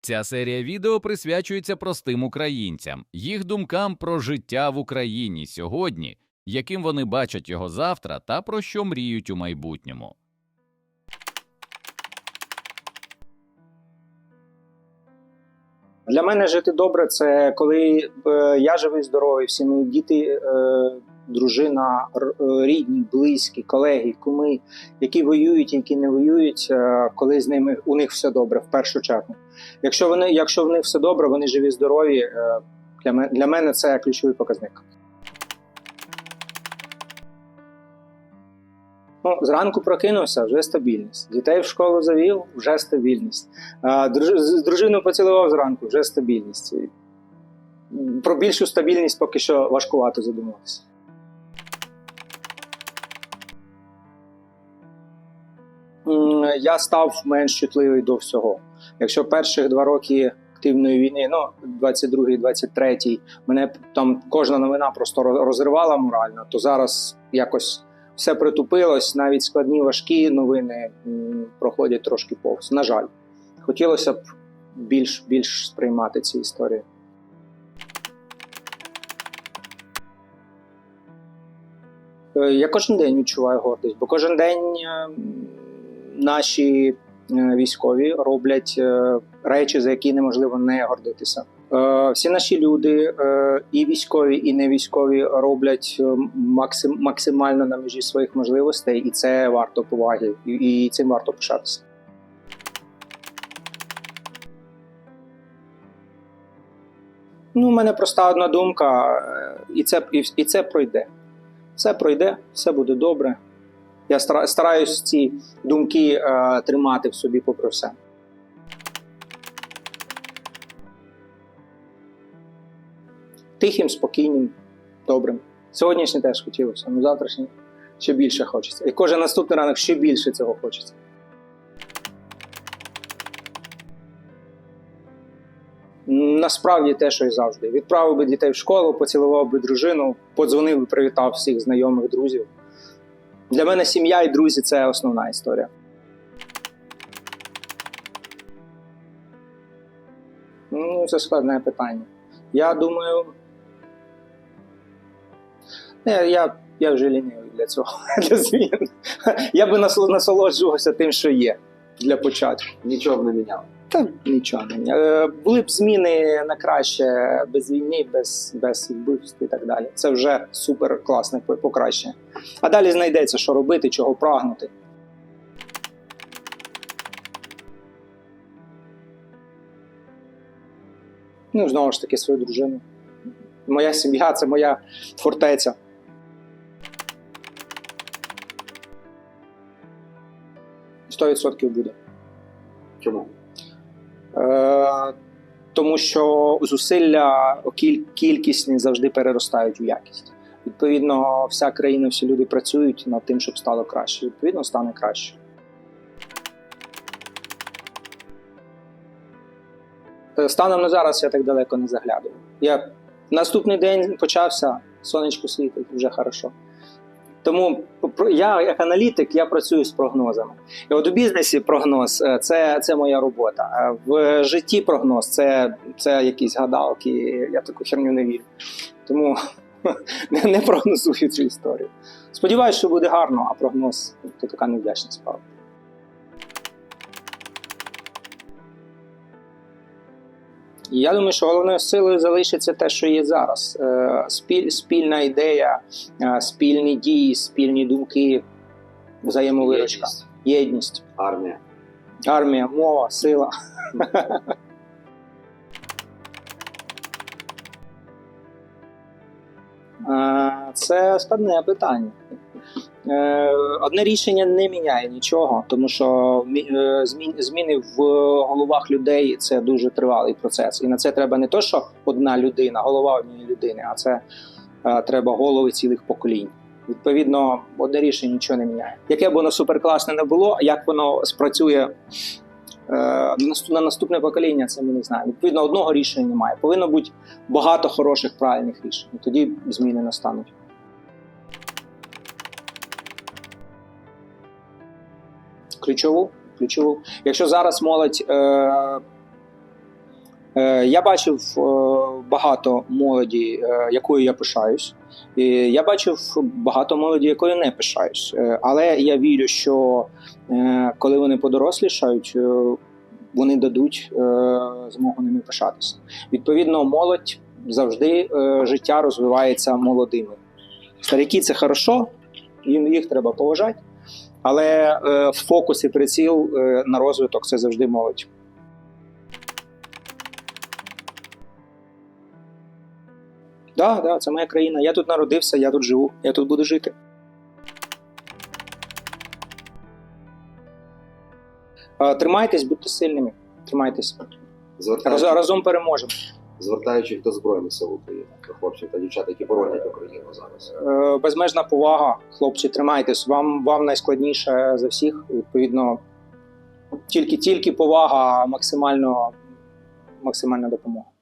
Ця серія відео присвячується простим українцям, їх думкам про життя в Україні сьогодні, яким вони бачать його завтра та про що мріють у майбутньому. Для мене жити добре це коли е, я живий, здоровий, всі мої діти, е, дружина, е, рідні, близькі, колеги, куми, які воюють, які не воюють, е, коли з ними у них все добре, в першу чергу. Якщо вони, якщо в них все добре, вони живі, здорові. е, Для мене, для мене це ключовий показник. Ну, зранку прокинувся, вже стабільність. Дітей в школу завів, вже стабільність. З дружину поцілував зранку, вже стабільність. Про більшу стабільність поки що важкувато задумуватися. Я став менш чутливий до всього. Якщо перших два роки активної війни, ну 22-й, 23-й, мене там кожна новина просто розривала морально, то зараз якось все притупилось, навіть складні важкі новини проходять трошки повз. На жаль, хотілося б більш, більш сприймати ці історії. Е, Я кожен день відчуваю гордість, бо кожен день е, м, наші е, військові роблять е, речі, за які неможливо не гордитися. Е, Всі наші люди, і військові, і не військові, роблять максим, максимально на межі своїх можливостей, і це варто поваги, і, цим варто пишатися. Ну, у мене проста одна думка, і це, і, і це пройде. Все пройде, все буде добре. Я стараюсь ці думки е, тримати в собі попри все. Тихим, спокійним, добрим. Сьогоднішній теж хотілося, ну завтрашній ще більше хочеться. І кожен наступний ранок ще більше цього хочеться. Насправді те, що і завжди. Відправив би дітей в школу, поцілував би дружину, подзвонив привітав всіх знайомих, друзів. Для мене сім'я і друзі це основна історія. Ну, це складне питання. Я думаю. Не, я, я вже лінивий для цього, для змін. Я би насолоджувався тим, що є для початку. Нічого б не міняв. Та нічого не. Були б зміни на краще без війни, без, без вбивств і так далі. Це вже супер класне покращення. А далі знайдеться, що робити, чого прагнути. Ну, знову ж таки, свою дружину. Моя сім'я це моя фортеця. Сто відсотків буде. Чому? Е, тому що зусилля кількісні завжди переростають у якість. Відповідно, вся країна, всі люди працюють над тим, щоб стало краще. Відповідно, стане краще. Е, Станом на зараз я так далеко не заглядую. Я наступний день почався, сонечко світить, вже хорошо. Тому я, як аналітик, я працюю з прогнозами. І от у бізнесі прогноз е, це, це моя робота. В житті прогноз це, це якісь гадалки. Я таку херню не вірю. Тому не, не прогнозую цю історію. Сподіваюсь, що буде гарно, а прогноз то така невдячна справа. Я думаю, що головною силою залишиться те, що є зараз. Е, Спіль, спільна ідея, е, спільні дії, спільні думки, взаємовиручка, Єдність, єдність. Армія. Армія, мова, сила. Е, Це складне питання. Е, Одне рішення не міняє нічого, тому що е, змін- зміни в головах людей це дуже тривалий процес. І на це треба не то, що одна людина, голова однієї людини, а це е, треба голови цілих поколінь. Відповідно, одне рішення нічого не міняє. Яке б воно суперкласне не було, як воно спрацює на на наступне покоління, це ми не знаємо. Відповідно, одного рішення немає. Повинно бути багато хороших правильних рішень. Тоді зміни настануть. Ключову, ключову. Якщо зараз молодь е, Е, Я бачив е, багато молоді, е, якою я пишаюсь. І Я бачив багато молоді, якою не пишаюсь. Але я вірю, що коли вони подорослішають, вони дадуть змогу ними пишатися. Відповідно, молодь завжди життя розвивається молодими. Старики це хорошо, їм їх треба поважати, але е, фокус і приціл е, на розвиток це завжди молодь. Так, да, да, це моя країна. Я тут народився, я тут живу, я тут буду жити. Е, Тримайтесь, будьте сильними. Тримайтесь. Раз, разом переможемо. Звертаючись до Збройних сил України, до хлопців та дівчат, які боронять Україну зараз. Е, Безмежна повага, хлопці, тримайтесь. Вам, вам найскладніше за всіх. Відповідно, тільки, тільки повага, максимально, максимальна допомога.